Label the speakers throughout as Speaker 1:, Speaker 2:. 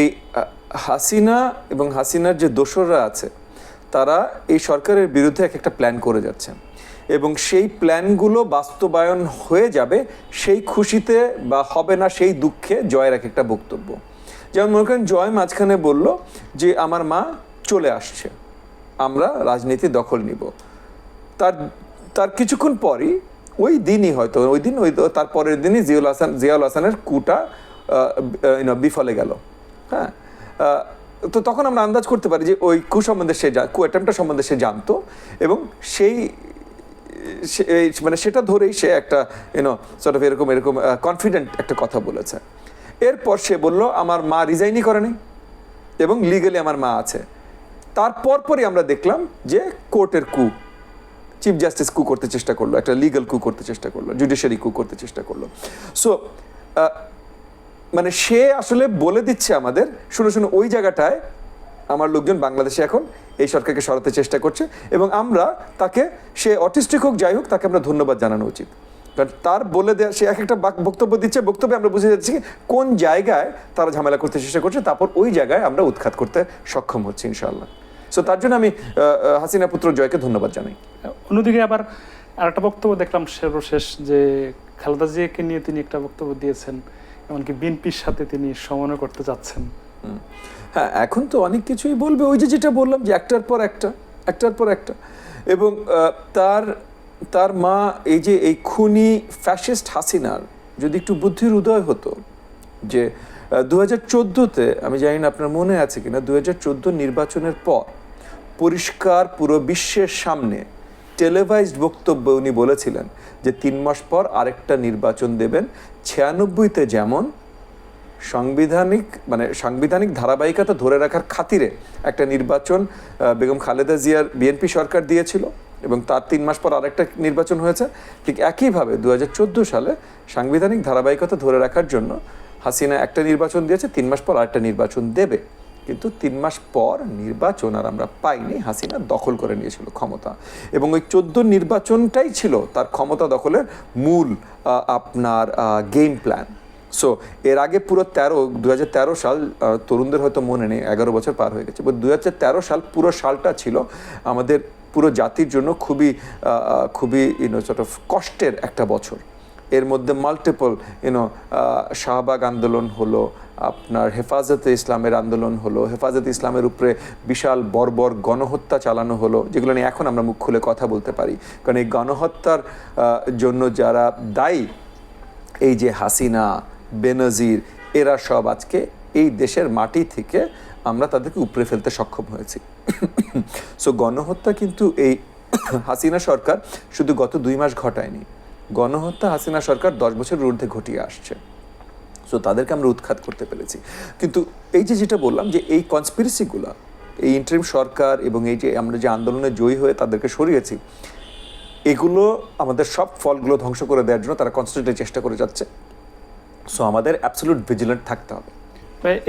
Speaker 1: এই হাসিনা এবং হাসিনার যে দোসররা আছে, তারা এই সরকারের বিরুদ্ধে এক একটা প্ল্যান করে যাচ্ছে। এবং সেই প্ল্যানগুলো বাস্তবায়ন হয়ে যাবে, সেই খুশিতে বা হবে না সেই দুঃখে জয়ের এক একটা বক্তব্য। যেমন মনে করেন, জয় মাঝখানে বলল যে, আমার মা চলে আসছে, আমরা রাজনীতি দখল নিব। তার তার কিছুক্ষণ পরই, ওই দিনই হয়তো, ওই দিন, ওই, তার পরের দিনই জিয়াউল হাসান, জিয়াউল হাসানের কুটা বিফলে গেল। হ্যাঁ তো তখন আমরা আন্দাজ করতে পারি যে ওই কু সম্বন্ধে সে কু অ্যাটেম্পটা সম্বন্ধে সে জানতো এবং সেই মানে সেটা ধরেই সে একটা ইউনো সর্ট অফ এরকম এরকম কনফিডেন্ট একটা কথা বলেছে। এরপর সে বলল, আমার মা রিজাইনই করেনি এবং লিগালি আমার মা আছে। তারপর পরই আমরা দেখলাম যে কোর্টের কু চিফ জাস্টিস কু করতে চেষ্টা করল, একটা লিগাল কু করতে চেষ্টা করল জুডিশিয়ারি কু করতে চেষ্টা করল। সো মানে সে আসলে বলে দিচ্ছে আমাদের, শুনে শুনে, ওই জায়গাটায় আমার লোকজন বাংলাদেশে এখন, এই সরকারকে সরাতে চেষ্টা করছে এবং আমরা তাকে, সে অটিস্টিক হোক, যাই হোক, তাকে আমরা ধন্যবাদ জানানো উচিত। কারণ তার বলে দেওয়া সে এক একটা বক্তব্য দিচ্ছে, বক্তব্যে আমরা বুঝে যাচ্ছি কোন জায়গায় তারা ঝামেলা করতে চেষ্টা করছে, তারপর ওই জায়গায় আমরা উৎখাত করতে সক্ষম হচ্ছি, ইনশাআল্লাহ। সো তার জন্য আমি হাসিনা পুত্র জয়কে ধন্যবাদ জানাই।
Speaker 2: অন্যদিকে আবার আরেকটা বক্তব্য দেখলাম সর্বশেষ, যে খালেদা জিয়াকে নিয়ে তিনি একটা বক্তব্য দিয়েছেন। এমনকি বিএনপির সাথে তিনি সমন্বয় করতে যাচ্ছেন।
Speaker 1: হ্যাঁ এখন তো অনেক কিছুই বলবে। ওই যে যেটা বললাম যে একটার পর একটা, একটার পর একটা। এবং তার তার মা এই যে এই খুনি ফ্যাসিস্ট হাসিনার যদি একটু বুদ্ধির উদয় হতো যে দু হাজার চোদ্দোতে, আমি জানি না আপনার মনে আছে কিনা দু হাজার চোদ্দ নির্বাচনের পর পরিষ্কার পুরো বিশ্বের সামনে টেলিভাইজড বক্তব্য উনি বলেছিলেন যে তিন মাস পর আরেকটা নির্বাচন দেবেন। ছিয়ানব্বইতে যেমন সাংবিধানিক মানে সাংবিধানিক ধারাবাহিকতা ধরে রাখার খাতিরে একটা নির্বাচন বেগম খালেদা জিয়ার বিএনপি সরকার দিয়েছিল এবং তার তিন মাস পর আরেকটা নির্বাচন হয়েছে। ঠিক একইভাবে দু হাজার চোদ্দ সালে সাংবিধানিক ধারাবাহিকতা ধরে রাখার জন্য হাসিনা একটা নির্বাচন দিয়েছে, তিন মাস পর আরেকটা নির্বাচন দেবে। কিন্তু তিন মাস পর নির্বাচন আর আমরা পাইনি, হাসিনা দখল করে নিয়েছিল ক্ষমতা। এবং ওই চোদ্দ নির্বাচনটাই ছিল তার ক্ষমতা দখলের মূল আপনার গেম প্ল্যান সো এর আগে পুরো তেরো দু তেরো সাল তরুণদের হয়তো মনে নেই, এগারো বছর পার হয়ে গেছে। দু তেরো সাল পুরো সালটা ছিল আমাদের পুরো জাতির জন্য খুবই খুবই ইউনো সর্ট অফ কষ্টের একটা বছর। এর মধ্যে মাল্টিপল ইউনো শাহবাগ আন্দোলন হলো, আপনার হেফাজতে ইসলামের আন্দোলন হলো, হেফাজতে ইসলামের উপরে বিশাল বর্বর গণহত্যা চালানো হলো, যেগুলো নিয়ে এখন আমরা মুখ খুলে কথা বলতে পারি। কারণ এই গণহত্যার জন্য যারা দায়ী, এই যে হাসিনা, বেনজির, এরা সব আজকে এই দেশের মাটি থেকে আমরা তাদেরকে উপরে ফেলতে সক্ষম হয়েছি। সো গণহত্যা কিন্তু এই হাসিনা সরকার শুধু গত দুই মাস ঘটায়নি। গণহত্যা হাসিনা সরকার দশ বছরের ঊর্ধ্বে ঘটিয়ে আসছে। সো তাদেরকে আমরা উৎখাত করতে পেরেছি। কিন্তু এই যে যেটা বললাম যে এই কনস্পিরেসিগুলো এই ইন্টারিম সরকার এবং এই যে আমরা যে আন্দোলনে জয়ী হয়ে তাদেরকে সরিয়েছি, এগুলো আমাদের সব ফলগুলো ধ্বংস করে দেওয়ার জন্য তারা কনস্ট্যান্টলি চেষ্টা করে যাচ্ছে। সো আমাদের অ্যাবসলুট ভিজিলেন্ট থাকতে হবে।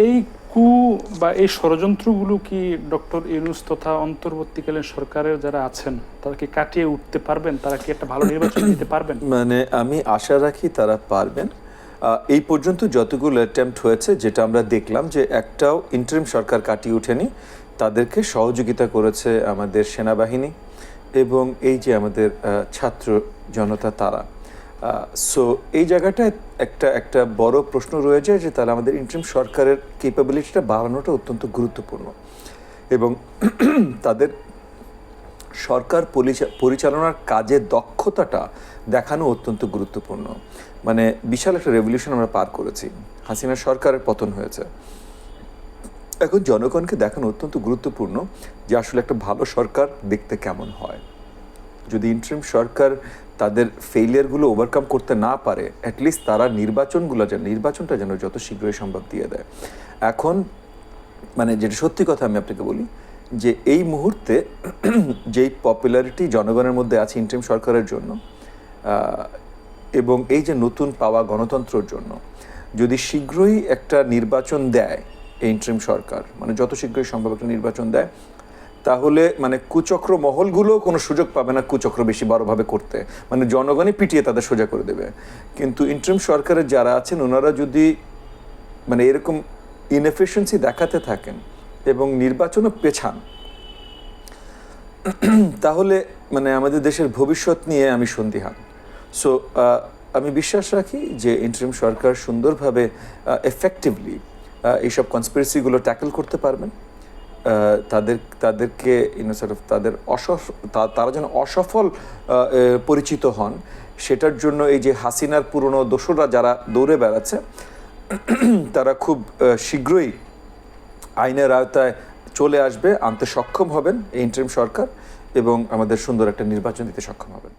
Speaker 2: এই কু বা এই ষড়যন্ত্রগুলো কি ডক্টর ইউনুস তথা অন্তর্বর্তীকালীন সরকারের যারা আছেন, তারা কি কাটিয়ে উঠতে পারবেন? তারা কি একটা ভালো নির্বাচন দিতে পারবেন?
Speaker 1: মানে আমি আশা রাখি তারা পারবেন। এই পর্যন্ত যতগুলো অ্যাটেম্প্ট হয়েছে, যেটা আমরা দেখলাম যে একটাও ইন্টারিম সরকার কাটিয়ে ওঠেনি, তাদেরকে সহযোগিতা করেছে আমাদের সেনাবাহিনী এবং এই যে আমাদের ছাত্র জনতা তারা। সো এই জায়গাটায় একটা একটা বড় প্রশ্ন রয়ে যায় যে তাহলে আমাদের ইন্টারিম সরকারের কেপাবিলিটিটা বাড়ানোটা অত্যন্ত গুরুত্বপূর্ণ। এবং তাদের সরকার পরিচা- পরিচালনার কাজে দক্ষতাটা দেখানো অত্যন্ত গুরুত্বপূর্ণ। মানে বিশাল একটা রেভলিউশন আমরা পার করেছি। হাসিনা সরকারের পতন হয়েছে। এখন জনগণকে দেখানো অত্যন্ত গুরুত্বপূর্ণ যে আসলে একটা ভালো সরকার দেখতে কেমন হয়। যদি ইন্টারিম সরকার তাদের ফেইলিয়ারগুলো ওভারকাম করতে না পারে অ্যাটলিস্ট তারা নির্বাচনগুলো যেন, নির্বাচনটা যেন যত শীঘ্রই সম্ভব দিয়ে দেয়। এখন মানে যেটা সত্যি কথা আমি আপনাকে বলি, যে এই মুহূর্তে যেই পপুলারিটি জনগণের মধ্যে আছে ইন্টারিম সরকারের জন্য এবং এই যে নতুন পাওয়া গণতন্ত্রের জন্য, যদি শীঘ্রই একটা নির্বাচন দেয় এই ইন্টারিম সরকার মানে যত শীঘ্রই সম্ভব একটা নির্বাচন দেয় তাহলে মানে কুচক্র মহলগুলো কোনো সুযোগ পাবে না কুচক্র বেশি বড়ভাবে করতে। মানে জনগণই পিটিয়ে তাদের সোজা করে দেবে। কিন্তু ইন্টারিম সরকারের যারা আছেন, ওনারা যদি মানে এরকম ইনএফিসিয়েন্সি দেখাতে থাকেন এবং নির্বাচনও পেছান, তাহলে মানে আমাদের দেশের ভবিষ্যৎ নিয়ে আমি সন্দিহান। সো আমি বিশ্বাস রাখি যে ইন্টারিম সরকার সুন্দরভাবে এফেক্টিভলি এইসব কনস্পিরেসিগুলো ট্যাকল করতে পারবেন। তাদের, তাদেরকে সর্ট অফ তাদের অসফ তারা যেন অসফল পরিচিত হন, সেটার জন্য এই যে হাসিনার পুরনো দোসররা যারা দৌড়ে বেড়াচ্ছে, তারা খুব শীঘ্রই আইনের আওতায় চলে আসবে, আনতে সক্ষম হবেন এই ইন্টারিম সরকার এবং আমাদের সুন্দর একটা নির্বাচন দিতে সক্ষম হবেন।